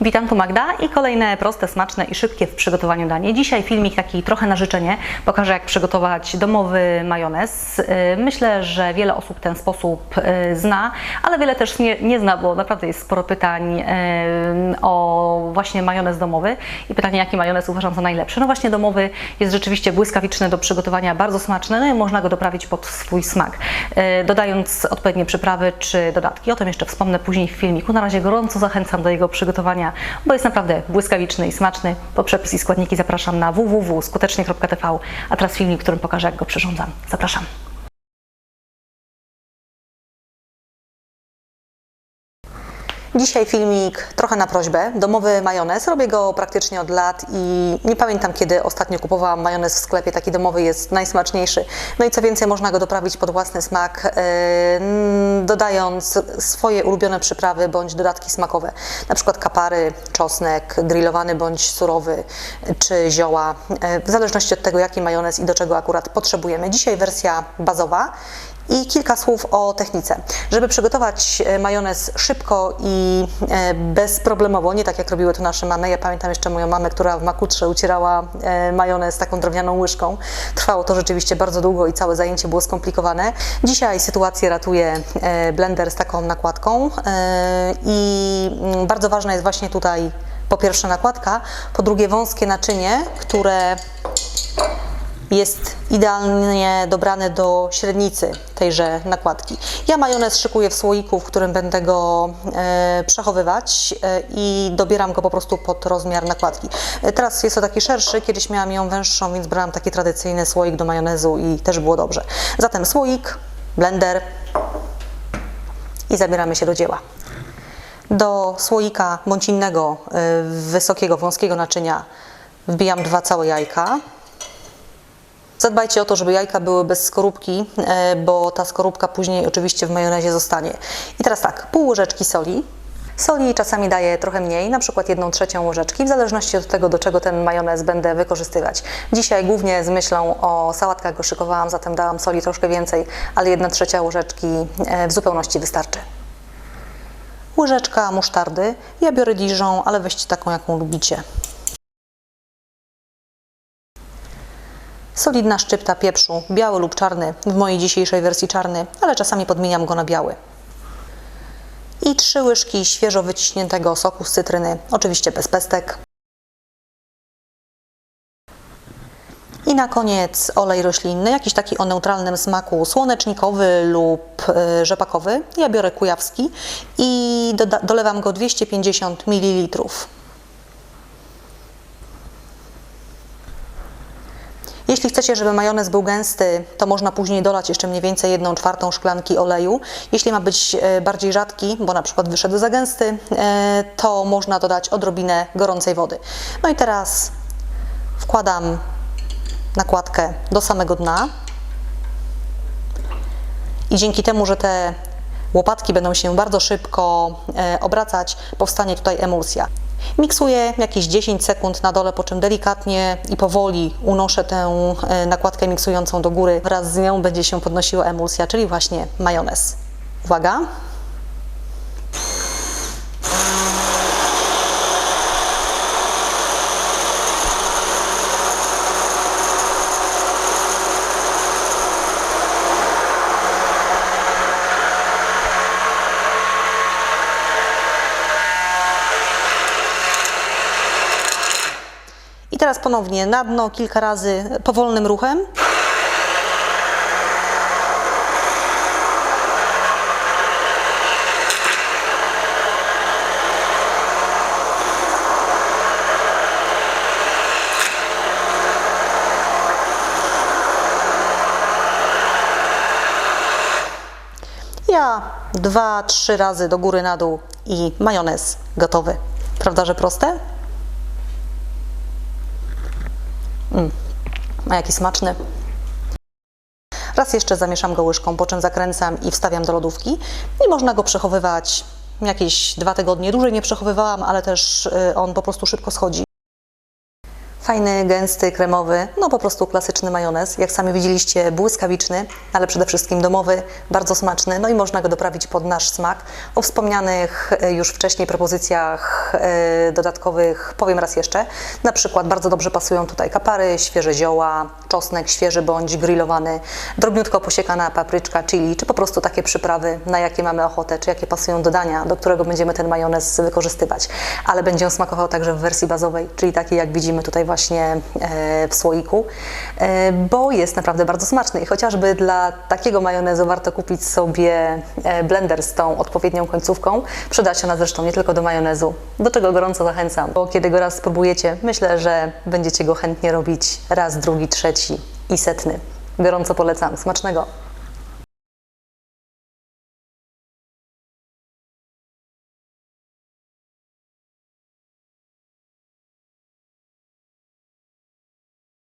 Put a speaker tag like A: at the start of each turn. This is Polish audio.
A: Witam, tu Magda i kolejne proste, smaczne i szybkie w przygotowaniu danie. Dzisiaj filmik taki trochę na życzenie. Pokażę jak przygotować domowy majonez. Yy, Myślę, że wiele osób ten sposób yy, zna, ale wiele też nie, nie zna, bo naprawdę jest sporo pytań yy, o właśnie majonez domowy i pytanie jaki majonez uważam za najlepszy. No właśnie domowy jest rzeczywiście błyskawiczny do przygotowania, bardzo smaczny, no i można go doprawić pod swój smak, dodając odpowiednie przyprawy czy dodatki. O tym jeszcze wspomnę później w filmiku. Na razie gorąco zachęcam do jego przygotowania, bo jest naprawdę błyskawiczny i smaczny. Po przepis i składniki zapraszam na www.skutecznie.tv, a teraz filmik, w którym pokażę jak go przyrządzam. Zapraszam. Dzisiaj filmik trochę na prośbę. Domowy majonez. Robię go praktycznie od lat i nie pamiętam kiedy ostatnio kupowałam majonez w sklepie. Taki domowy jest najsmaczniejszy. No i co więcej, można go doprawić pod własny smak, yy, dodając swoje ulubione przyprawy bądź dodatki smakowe. Na przykład kapary, czosnek, grillowany bądź surowy, czy zioła. Yy, w zależności od tego, jaki majonez i do czego akurat potrzebujemy. Dzisiaj wersja bazowa. I kilka słów o technice. Żeby przygotować e, majonez szybko i e, bezproblemowo, nie tak jak robiły to nasze mamy. Ja pamiętam jeszcze moją mamę, która w makutrze ucierała e, majonez taką drewnianą łyżką. Trwało to rzeczywiście bardzo długo i całe zajęcie było skomplikowane. Dzisiaj sytuację ratuje blender z taką nakładką i mm, bardzo ważna jest właśnie tutaj po pierwsze nakładka, po drugie wąskie naczynie, które jest idealnie dobrane do średnicy tejże nakładki. Ja majonez szykuję w słoiku, w którym będę go e, przechowywać e, i dobieram go po prostu pod rozmiar nakładki. E, teraz jest to taki szerszy, kiedyś miałam ją węższą, więc brałam taki tradycyjny słoik do majonezu i też było dobrze. Zatem słoik, blender i zabieramy się do dzieła. Do słoika bądź innego e, wysokiego, wąskiego naczynia wbijam dwa całe jajka. Zadbajcie o to, żeby jajka były bez skorupki, e, bo ta skorupka później oczywiście w majonezie zostanie. I teraz tak, pół łyżeczki soli. Soli czasami daję trochę mniej, na przykład jedną trzecią łyżeczki, w zależności od tego, do czego ten majonez będę wykorzystywać. Dzisiaj głównie z myślą o sałatkach go szykowałam, zatem dałam soli troszkę więcej, ale jedna trzecia łyżeczki e, w zupełności wystarczy. Łyżeczka musztardy. Ja biorę Dijon, ale weźcie taką, jaką lubicie. Solidna szczypta pieprzu, biały lub czarny, w mojej dzisiejszej wersji czarny, ale czasami podmieniam go na biały. I trzy łyżki świeżo wyciśniętego soku z cytryny, oczywiście bez pestek. I na koniec olej roślinny, jakiś taki o neutralnym smaku, słonecznikowy lub y, rzepakowy. Ja biorę kujawski i dolewam go 250 ml. Jeśli chcecie, żeby majonez był gęsty, to można później dolać jeszcze mniej więcej 1 czwartą szklanki oleju. Jeśli ma być e, bardziej rzadki, bo na przykład wyszedł za gęsty, e, to można dodać odrobinę gorącej wody. No i teraz wkładam nakładkę do samego dna. I dzięki temu, że te łopatki będą się bardzo szybko e, obracać, powstanie tutaj emulsja. Miksuję jakieś 10 sekund na dole, po czym delikatnie i powoli unoszę tę e, nakładkę miksującą do góry. Wraz z nią będzie się podnosiła emulsja, czyli właśnie majonez. Uwaga! Teraz ponownie na dno kilka razy powolnym ruchem. Ja dwa, trzy razy do góry, na dół i majonez gotowy. Prawda, że proste? A jaki smaczny. Raz jeszcze zamieszam go łyżką, po czym zakręcam i wstawiam do lodówki. I można go przechowywać jakieś dwa tygodnie. Dłużej nie przechowywałam, ale też y, on po prostu szybko schodzi. Fajny, gęsty, kremowy, no po prostu klasyczny majonez. Jak sami widzieliście, błyskawiczny, ale przede wszystkim domowy, bardzo smaczny, no i można go doprawić pod nasz smak. O wspomnianych e, już wcześniej propozycjach e, dodatkowych powiem raz jeszcze. Na przykład bardzo dobrze pasują tutaj kapary, świeże zioła, czosnek świeży bądź grillowany, drobniutko posiekana papryczka, chili, czy po prostu takie przyprawy, na jakie mamy ochotę, czy jakie pasują do dania, do którego będziemy ten majonez wykorzystywać. Ale będzie on smakował także w wersji bazowej, czyli takiej jak widzimy tutaj właśnie e, w słoiku, e, bo jest naprawdę bardzo smaczny i chociażby dla takiego majonezu warto kupić sobie e, blender z tą odpowiednią końcówką. Przyda się ona zresztą nie tylko do majonezu, do czego gorąco zachęcam, bo kiedy go raz spróbujecie, myślę, że będziecie go chętnie robić raz, drugi, trzeci i setny. Gorąco polecam. Smacznego!